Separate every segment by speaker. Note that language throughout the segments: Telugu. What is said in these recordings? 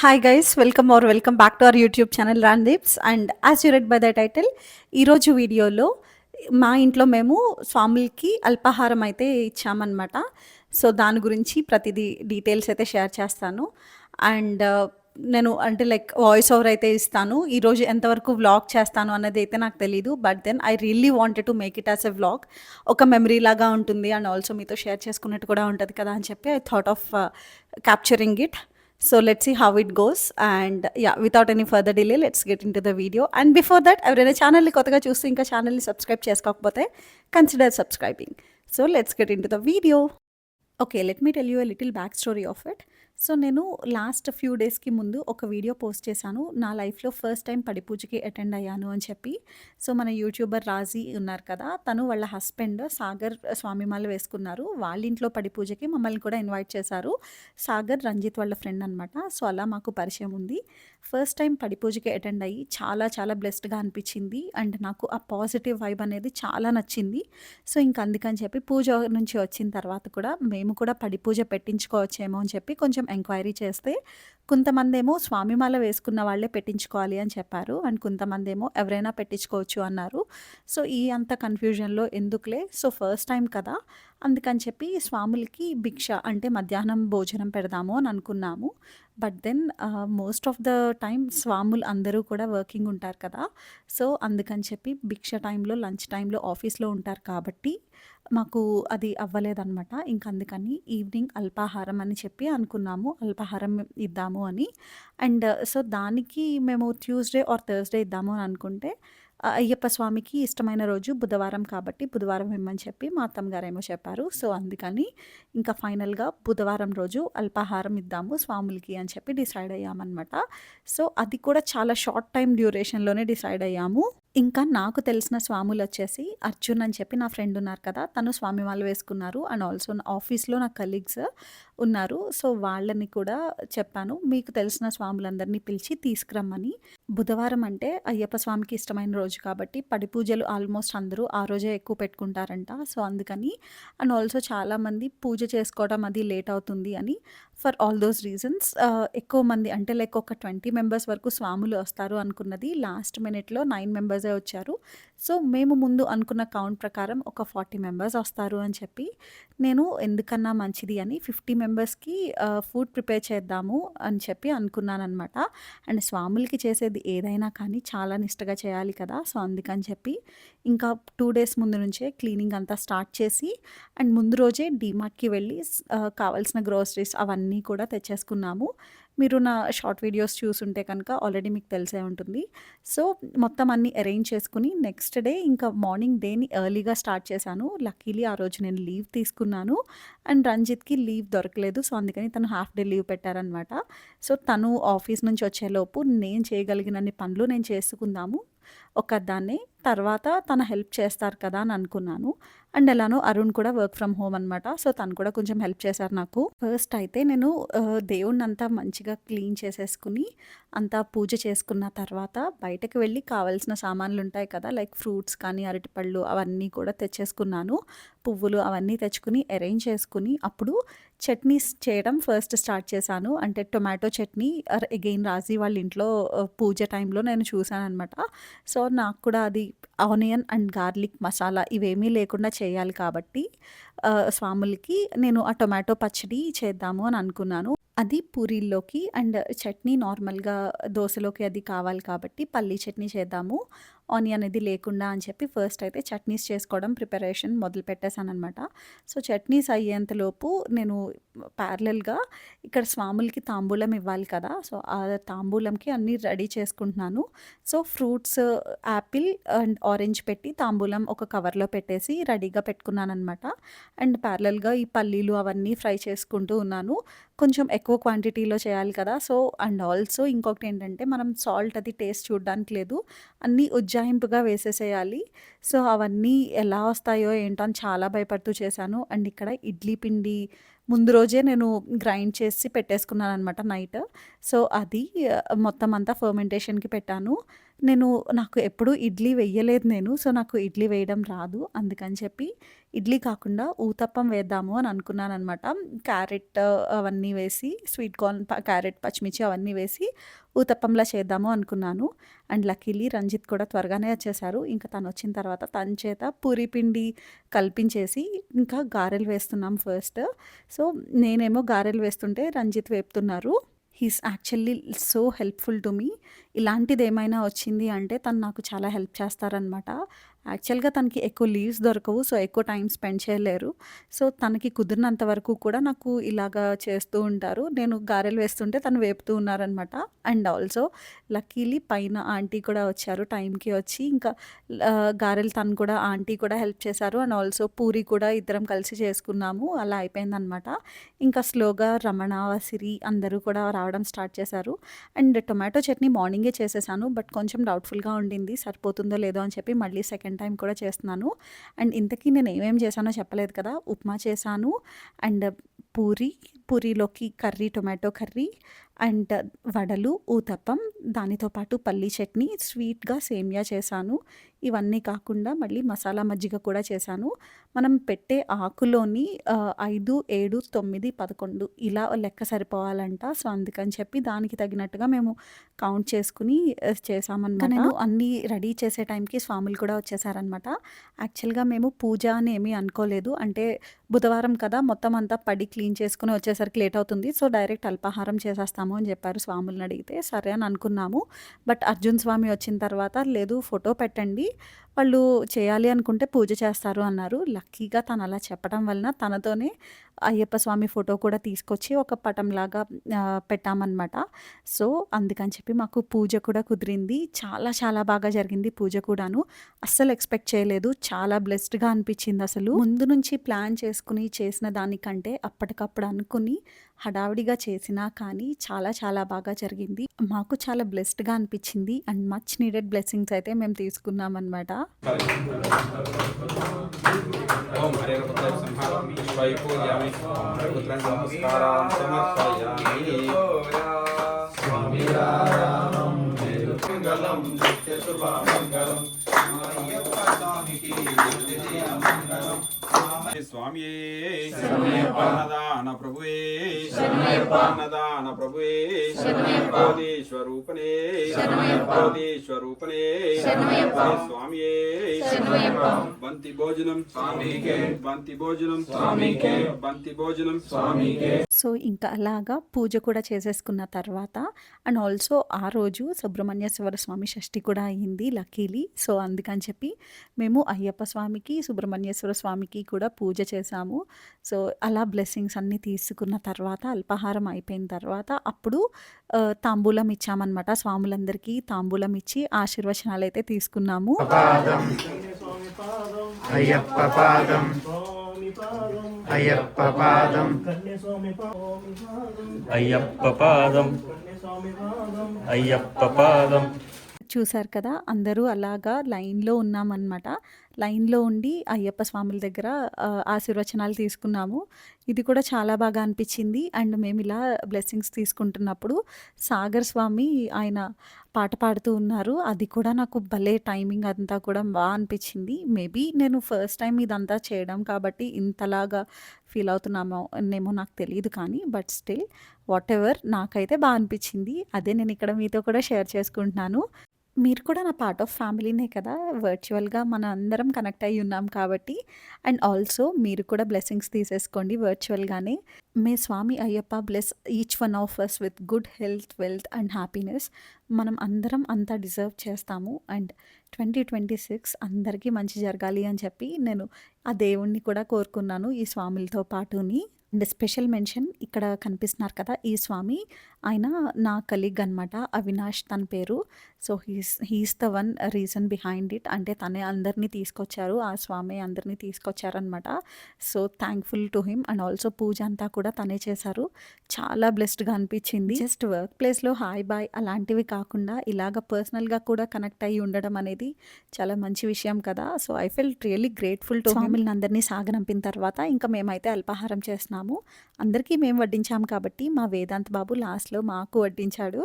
Speaker 1: Hi guys welcome are welcome back to our YouTube channel Ramdeeps and as you read by the title ఈరోజు వీడియోలో మా ఇంట్లో మేము స్వాములకి అల్పాహారం అయితే ఇచ్చామన్నమాట. సో దాని గురించి ప్రతిదీ డీటెయిల్స్ అయితే షేర్ చేస్తాను. అండ్ uh, నేను అంటే లైక్ వాయిస్ ఓవర్ అయితే ఇస్తాను. ఈరోజు ఎంతవరకు వ్లాగ్ చేస్తాను అన్నది అయితే నాకు తెలీదు. But then I really wanted to make it as a vlog ఒక మెమరీ లాగా ఉంటుంది. అండ్ ఆల్సో మీతో షేర్ చేసుకున్నట్టు కూడా ఉంటుంది కదా అని చెప్పి I thought of capturing it so let see how it goes and yeah without any further delay let's get into the video and before that ఎవరైనా ఛానల్ని కొత్తగా చూస్తే ఇంకా ఛానల్ని సబ్స్క్రైబ్ చేసుకోకపోతే consider subscribing so let's get into the video okay let me tell you a little back story of it so నేను లాస్ట్ ఫ్యూ డేస్కి ముందు ఒక వీడియో పోస్ట్ చేశాను. నా లైఫ్లో ఫస్ట్ టైం పడి పూజకి అటెండ్ అయ్యాను అని చెప్పి. సో మన యూట్యూబర్ రాజీ ఉన్నారు కదా తను వాళ్ళ హస్బెండ్ సాగర్ స్వామిమాల వేసుకున్నారు. వాళ్ళ ఇంట్లో పడి పూజకి మమ్మల్ని కూడా ఇన్వైట్ చేశారు. సాగర్ రంజిత్ వాళ్ళ ఫ్రెండ్ అనమాట సో అలా మాకు పరిచయం ఉంది. ఫస్ట్ టైం పడి పూజకి అటెండ్ అయ్యి చాలా చాలా బ్లెస్డ్గా అనిపించింది. అండ్ నాకు ఆ పాజిటివ్ వైబ్ అనేది చాలా నచ్చింది. సో ఇంక అందుకని చెప్పి పూజ నుంచి వచ్చిన తర్వాత కూడా మేము కూడా పడి పూజ పెట్టించుకోవచ్చేమో అని చెప్పి కొంచెం ఎంక్వైరీ చేస్తే కొంతమంది ఏమో స్వామిమాల వేసుకున్న వాళ్ళే పెట్టించుకోవాలి అని చెప్పారు. అండ్ కొంతమంది ఏమో ఎవరైనా పెట్టించుకోవచ్చు అన్నారు. సో ఈ అంత కన్ఫ్యూజన్లో ఎందుకులే? సో ఫస్ట్ టైం కదా. అందుకని చెప్పి స్వాములకి భిక్ష అంటే మధ్యాహ్నం భోజనం పెడదాము అని అనుకున్నాము. But then most of the time స్వాములు అందరూ కూడా వర్కింగ్ ఉంటారు కదా. సో అందుకని చెప్పి భిక్ష టైంలో లంచ్ టైంలో ఆఫీస్లో ఉంటారు కాబట్టి మాకు అది అవ్వలేదన్నమాట. ఇంక అందుకని ఈవినింగ్ అల్పాహారం అని చెప్పి అనుకున్నాము. అల్పాహారం ఇద్దాము అని. అండ్ సో uh, దానికి మేము ట్యూస్డే ఆర్ థర్స్డే ఇద్దాము అని అనుకుంటే అయ్యప్ప స్వామికి ఇష్టమైన రోజు బుధవారం కాబట్టి బుధవారం ఇమ్మని చెప్పి మా అత్తమ్మగారేమో చెప్పారు. సో అందుకని ఇంకా ఫైనల్గా బుధవారం రోజు అల్పాహారం ఇద్దాము స్వాములకి అని చెప్పి డిసైడ్ అయ్యామన్నమాట. సో అది కూడా చాలా షార్ట్ టైం డ్యూరేషన్లోనే డిసైడ్ అయ్యాము. ఇంకా నాకు తెలిసిన స్వాములు వచ్చేసి అర్జున్ అని చెప్పి నా ఫ్రెండ్ ఉన్నారు కదా తను స్వామి వాళ్ళు వేసుకున్నారు అండ్ ఆల్సో నా ఆఫీస్లో నా కలీగ్స్ ఉన్నారు. సో వాళ్ళని కూడా చెప్పాను మీకు తెలిసిన స్వాములందరినీ పిలిచి తీసుకురమ్మని. బుధవారం అంటే అయ్యప్ప స్వామికి ఇష్టమైన రోజు కాబట్టి పడి పూజలు ఆల్మోస్ట్ అందరూ ఆ రోజే ఎక్కువ పెట్టుకుంటారంట. సో అందుకని అండ్ ఆల్సో చాలామంది పూజ చేసుకోవడం అది లేట్ అవుతుంది అని ఫర్ ఆల్ దోస్ రీజన్స్. ఎక్కువ మంది అంటే లైక్ ఒక ట్వంటీ మెంబర్స్ వరకు స్వాములు వస్తారు అనుకున్నది. లాస్ట్ మినిట్లో నైన్ మెంబర్సే వచ్చారు. సో మేము ముందు అనుకున్న కౌంట్ ప్రకారం ఒక ఫార్టీ మెంబర్స్ వస్తారు అని చెప్పి నేను ఎందుకన్నా మంచిది అని ఫిఫ్టీ మెంబర్స్కి ఫుడ్ ప్రిపేర్ చేద్దాము అని చెప్పి అనుకున్నాను అనమాట అండ్ స్వాములకి చేసేది ఏదైనా కానీ చాలా నిష్టగా చేయాలి కదా సో అందుకని చెప్పి ఇంకా టూ డేస్ ముందు నుంచే క్లీనింగ్ అంతా స్టార్ట్ చేసి అండ్ ముందు రోజే డీమార్ట్కి వెళ్ళి కావాల్సిన గ్రోసరీస్ అవన్నీ కూడా తెచ్చేసుకున్నాము. మీరు నా షార్ట్ వీడియోస్ చూసుంటే కనుక ఆల్రెడీ మీకు తెలిసే ఉంటుంది. సో మొత్తం అన్నీ అరేంజ్ చేసుకుని నెక్స్ట్ డే ఇంకా మార్నింగ్ డేని ఎర్లీగా స్టార్ట్ చేశాను. లక్కీలీ ఆ రోజు నేను లీవ్ తీసుకున్నాను. అండ్ రంజిత్కి లీవ్ దొరకలేదు. సో అందుకని తను హాఫ్ డే లీవ్ పెట్టారనమాట సో తను ఆఫీస్ నుంచి వచ్చేలోపు నేను చేయగలిగినన్ని పనులు నేను చేసుకుందాము. ఒకదాన్ని తర్వాత తన హెల్ప్ చేస్తారు కదా అని అనుకున్నాను. అండ్ ఎలానో అరుణ్ కూడా వర్క్ ఫ్రమ్ హోమ్ అనమాట సో తను కూడా కొంచెం హెల్ప్ చేశారు నాకు. ఫస్ట్ అయితే నేను దేవుణ్ణి అంతా మంచిగా క్లీన్ చేసేసుకుని అంతా పూజ చేసుకున్న తర్వాత బయటకు వెళ్ళి కావాల్సిన సామాన్లు ఉంటాయి కదా లైక్ ఫ్రూట్స్ కానీ అరటిపళ్ళు అవన్నీ కూడా తెచ్చేసుకున్నాను. పువ్వులు అవన్నీ తెచ్చుకుని అరేంజ్ చేసుకుని అప్పుడు చట్నీస్ చేయడం ఫస్ట్ స్టార్ట్ చేశాను. అంటే టొమాటో చట్నీ అగైన్ రాజీ వాళ్ళ ఇంట్లో పూజ టైంలో నేను చూశాను అనమాట సో నాకు కూడా అది ఆనియన్ అండ్ గార్లిక్ మసాలా ఇవేమీ లేకుండా చేయాలి కాబట్టి స్వాములకి నేను ఆ టొమాటో పచ్చడి చేద్దాము అని అనుకున్నాను. అది పూరీల్లోకి అండ్ చట్నీ నార్మల్గా దోశలోకి అది కావాలి కాబట్టి పల్లీ చట్నీ చేద్దాము. ఆనియన్ అనేది లేకుండా అని చెప్పి ఫస్ట్ అయితే చట్నీస్ చేసుకోవడం ప్రిపరేషన్ మొదలు పెట్టేశాను అనమాట సో చట్నీస్ అయ్యేంతలోపు నేను ప్యారలల్గా ఇక్కడ స్వాములకి తాంబూలం ఇవ్వాలి కదా సో ఆ తాంబూలంకి అన్నీ రెడీ చేసుకుంటున్నాను. So fruits apple and orange పెట్టి తాంబూలం ఒక కవర్లో పెట్టేసి రెడీగా పెట్టుకున్నాను అనమాట అండ్ ప్యారలల్గా ఈ పల్లీలు అవన్నీ ఫ్రై చేసుకుంటూ ఉన్నాను. కొంచెం ఎక్కువ క్వాంటిటీలో చేయాలి కదా. సో అండ్ ఆల్సో ఇంకొకటి ఏంటంటే మనం సాల్ట్ అది టేస్ట్ చూడడానికి లేదు. అన్నీ ఉజ్జాయింపుగా వేసేసేయాలి. సో అవన్నీ ఎలా వస్తాయో ఏంటో అని చాలా భయపడుతూ చేశాను. అండ్ ఇక్కడ ఇడ్లీ పిండి ముందు రోజే నేను గ్రైండ్ చేసి పెట్టేసుకున్నాను అనమాట నైట్. సో అది మొత్తం అంతా ఫర్మెంటేషన్కి పెట్టాను. నేను నాకు ఎప్పుడూ ఇడ్లీ వెయ్యలేదు నేను. సో, నాకు ఇడ్లీ వేయడం రాదు. అందుకని చెప్పి ఇడ్లీ కాకుండా ఊతప్పం వేద్దాము అని అనుకున్నాను అనమాట క్యారెట్ అవన్నీ వేసి స్వీట్ కార్న్, క్యారెట్, పచ్చిమిర్చి అవన్నీ వేసి ఊతప్పంలా చేద్దాము అనుకున్నాను. అండ్ లక్కీలీ రంజిత్ కూడా త్వరగానే వచ్చేసారు. ఇంకా తనొచ్చిన తర్వాత తన చేత పూరి పిండి కల్పించేసి ఇంకా గారెలు వేస్తున్నాం ఫస్ట్. సో, నేనేమో గారెలు వేస్తుంటే Ranjith వేపుతున్నారు. He's is actually so helpful to me. ఇలాంటిది ఏమైనా వచ్చింది అంటే తను నాకు చాలా హెల్ప్ చేస్తారనమాట. యాక్చువల్‌గా తనకి ఎక్కువ లీవ్స్ దొరకవు. సో, ఎక్కువ టైం స్పెండ్ చేయలేరు. సో, తనకి కుదిరినంత వరకు కూడా నాకు ఇలాగా చేస్తూ ఉంటారు. నేను గారెలు వేస్తుంటే తను వేపుతూ ఉన్నారనమాట. అండ్ ఆల్సో లక్కీలీ పైన ఆంటీ కూడా వచ్చారు టైంకి వచ్చి ఇంకా గారెలు తను కూడా ఆంటీ కూడా హెల్ప్ చేశారు. అండ్ ఆల్సో పూరి కూడా ఇద్దరం కలిసి చేసుకున్నాము. అలా అయిపోయిందనమాట. ఇంకా స్లోగా రమణ, వసిరి అందరూ కూడా రావడం స్టార్ట్ చేశారు. అండ్ టొమాటో చట్నీ మార్నింగే చేసేసాను. బట్ కొంచెం డౌట్‌ఫుల్‌గా ఉండింది. సరిపోతుందో లేదో అని చెప్పి మళ్ళీ సెకండ్ టైమ్ కూడా చేస్తున్నాను. అండ్ ఇంతకీ నేను ఏమేమి చేశానో చెప్పలేదు కదా! ఉప్మా చేశాను. అండ్ పూరి, పూరీలోకి కర్రీ టొమాటో కర్రీ అండ్ వడలు, ఊతప్పం దానితో పాటు పల్లీ చట్నీ, స్వీట్‌గా సేమియా చేశాను. ఇవన్నీ కాకుండా మళ్ళీ మసాలా మజ్జిగ కూడా చేశాను. మనం పెట్టే ఆకులోని ఐదు ఏడు తొమ్మిది పదకొండు ఇలా లెక్క సరిపోవాలంట. సో, అందుకని చెప్పి దానికి తగినట్టుగా మేము కౌంట్ చేసుకుని చేసామన్నమాట నేను అన్నీ రెడీ చేసే టైంకి స్వాములు కూడా వచ్చేసారనమాట. యాక్చువల్‌గా మేము పూజ అని ఏమీ అనుకోలేదు. అంటే బుధవారం కదా! మొత్తం అంతా పడి క్లీన్ చేసుకుని వచ్చేసరికి లేట్ అవుతుంది. సో, డైరెక్ట్ అల్పాహారం చేసేస్తాము అని చెప్పారు స్వాములను అడిగితే సరే అని అనుకున్నాము. బట్ అర్జున్ స్వామి వచ్చిన తర్వాత లేదు ఫోటో పెట్టండి. వాళ్ళు చేయాలి అనుకుంటే పూజ చేస్తారు అన్నారు. లక్కీగా తను అలా చెప్పడం వలన తనతోనే అయ్యప్ప స్వామి ఫోటో కూడా తీసుకొచ్చి ఒక పటంలాగా పెట్టామన్నమాట పెట్టామనమాట. సో, అందుకని చెప్పి మాకు పూజ కూడా కుదిరింది. చాలా చాలా బాగా జరిగింది పూజ కూడాను. అస్సలు ఎక్స్‌పెక్ట్ చేయలేదు. చాలా బ్లెస్డ్‌గా అనిపించింది అసలు ముందు నుంచి ప్లాన్ చేసుకుని చేసిన దానికంటే అప్పటికప్పుడు అనుకుని హడావిడిగా చేసినా కానీ చాలా చాలా బాగా జరిగింది. మాకు చాలా బ్లెస్డ్‌గా అనిపించింది. అండ్ మచ్ నీడెడ్ బ్లెస్సింగ్స్ అయితే మేము
Speaker 2: తీసుకున్నాం అనమాట సంహారం వైపూజామి హరిపుత్రం నమస్కారం సమర్పయామి మంగళం నిత్యశుభమంగళం అయ్యప్ప స్వామికి మంగళం స్వామియే అన్నదాన ప్రభువే ప్రభువే స్వామియే బంతి భోజనం స్వామికే బంతి భోజనం స్వామికే బంతి భోజనం స్వామికే
Speaker 1: సో, ఇంకా అలాగా పూజ కూడా చేసేసుకున్న తర్వాత అండ్ ఆల్సో ఆ రోజు సుబ్రహ్మణ్యేశ్వర స్వామి షష్ఠి కూడా అయింది లక్కీలీ. సో, అందుకని చెప్పి మేము అయ్యప్ప స్వామికి, సుబ్రహ్మణ్యేశ్వర స్వామికి కూడా పూజ చేశాము. సో, అలా బ్లెస్సింగ్స్ అన్నీ తీసుకున్న తర్వాత అల్పాహారం అయిపోయిన తర్వాత అప్పుడు తాంబూలం ఇచ్చామనమాట. స్వాములందరికీ తాంబూలం ఇచ్చి ఆశీర్వచనాలు అయితే
Speaker 3: తీసుకున్నాము. అయ్యప్ప పాదం. అయ్యప్ప పాదం.
Speaker 4: అయ్యప్ప పాదం. అయ్యప్ప పాదం.
Speaker 1: చూశారు కదా! అందరూ అలాగా లైన్‌లో ఉన్నామన్నమాట లైన్‌లో ఉండి అయ్యప్ప స్వాముల దగ్గర ఆశీర్వచనాలు తీసుకున్నాము. ఇది కూడా చాలా బాగా అనిపించింది. అండ్ మేము ఇలా బ్లెస్సింగ్స్ తీసుకుంటున్నప్పుడు సాగర్ స్వామి ఆయన పాట పాడుతూ ఉన్నారు. అది కూడా నాకు భలే టైమింగ్ అంతా కూడా బాగా అనిపించింది. మేబీ నేను ఫస్ట్ టైం ఇదంతా చేయడం కాబట్టి ఇంతలాగా ఫీల్ అవుతున్నామో నేమో నాకు తెలియదు కానీ బట్ స్టిల్ వాట్ ఎవర్ నాకైతే బాగా అనిపించింది. అదే నేను ఇక్కడ మీతో కూడా షేర్ చేసుకుంటున్నాను. మీరు కూడా నా పార్ట్ ఆఫ్ ఫ్యామిలీనే కదా! వర్చువల్‌గా మన అందరం కనెక్ట్ అయ్యి ఉన్నాం కాబట్టి అండ్ ఆల్సో మీరు కూడా బ్లెస్సింగ్స్ తీసేసుకోండి వర్చువల్‌గానే. May Swami Ayyappa bless each one of us with good health, wealth and happiness. మనం అందరం అంతా డిజర్వ్ చేస్తాము. అండ్ 2026 అందరికీ మంచి జరగాలి అని చెప్పి నేను ఆ దేవుణ్ణి కూడా కోరుకున్నాను ఈ స్వాములతో పాటుని. అండ్ స్పెషల్ మెన్షన్ ఇక్కడ కనిపిస్తున్నారు కదా! ఈ స్వామి ఆయన నా కలీగ్ అనమాట. అవినాష్ తన పేరు. So, he is he is the one reason behind it. అంటే తనే అందరిని తీసుకొచ్చారు. ఆ స్వామే అందరిని తీసుకొచ్చారనమాట. So, thankful to him and also పూజ అంతా కూడా తనే చేశారు. చాలా బ్లెస్డ్‌గా అనిపించింది. జస్ట్ వర్క్ ప్లేస్‌లో హాయ్, బాయ్ అలాంటివి కాకుండా ఇలాగ పర్సనల్‌గా కూడా కనెక్ట్ అయ్యి ఉండడం అనేది చాలా మంచి విషయం కదా! So, I felt really grateful to స్వాములని అందరిని సాగనంపిన తర్వాత ఇంకా మేమైతే అల్పాహారం చేస్తున్నాము. అందరికీ మేము వడ్డించాం కాబట్టి మా వేదాంత్ బాబు లాస్ట్‌లో ప్లేస్లో మాకు వడ్డించాడు.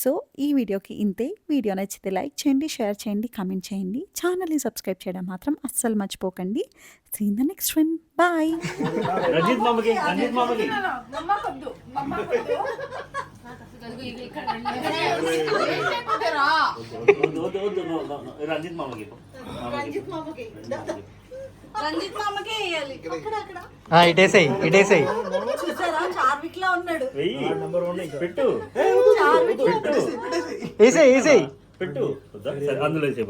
Speaker 1: సో ఈ వీడియోకి ఇంతే. వీడియో నచ్చితే లైక్ చేయండి షేర్ చేయండి కామెంట్ చేయండి. ఛానల్ని సబ్స్క్రైబ్ చేయడం మాత్రం అస్సలు మర్చిపోకండి. Seen the next one bye
Speaker 4: Ranjith మామకి. రంజిత్ మామకి.
Speaker 1: రంజిత్ మామకి వేయాలి. అక్కడ అక్కడ.
Speaker 3: ఆ, ఇటేసేయ్ ఇటేసేయ్.
Speaker 1: చూసారా? చార్విక్ లా ఉన్నాడు
Speaker 4: వెయ్యి పెట్టు.
Speaker 1: చార్విక్
Speaker 4: పెట్టు.
Speaker 3: వేసేయ్ వేసేయ్.
Speaker 4: పెట్టు. వద్దా? సరే, అందులో వేసేయ్.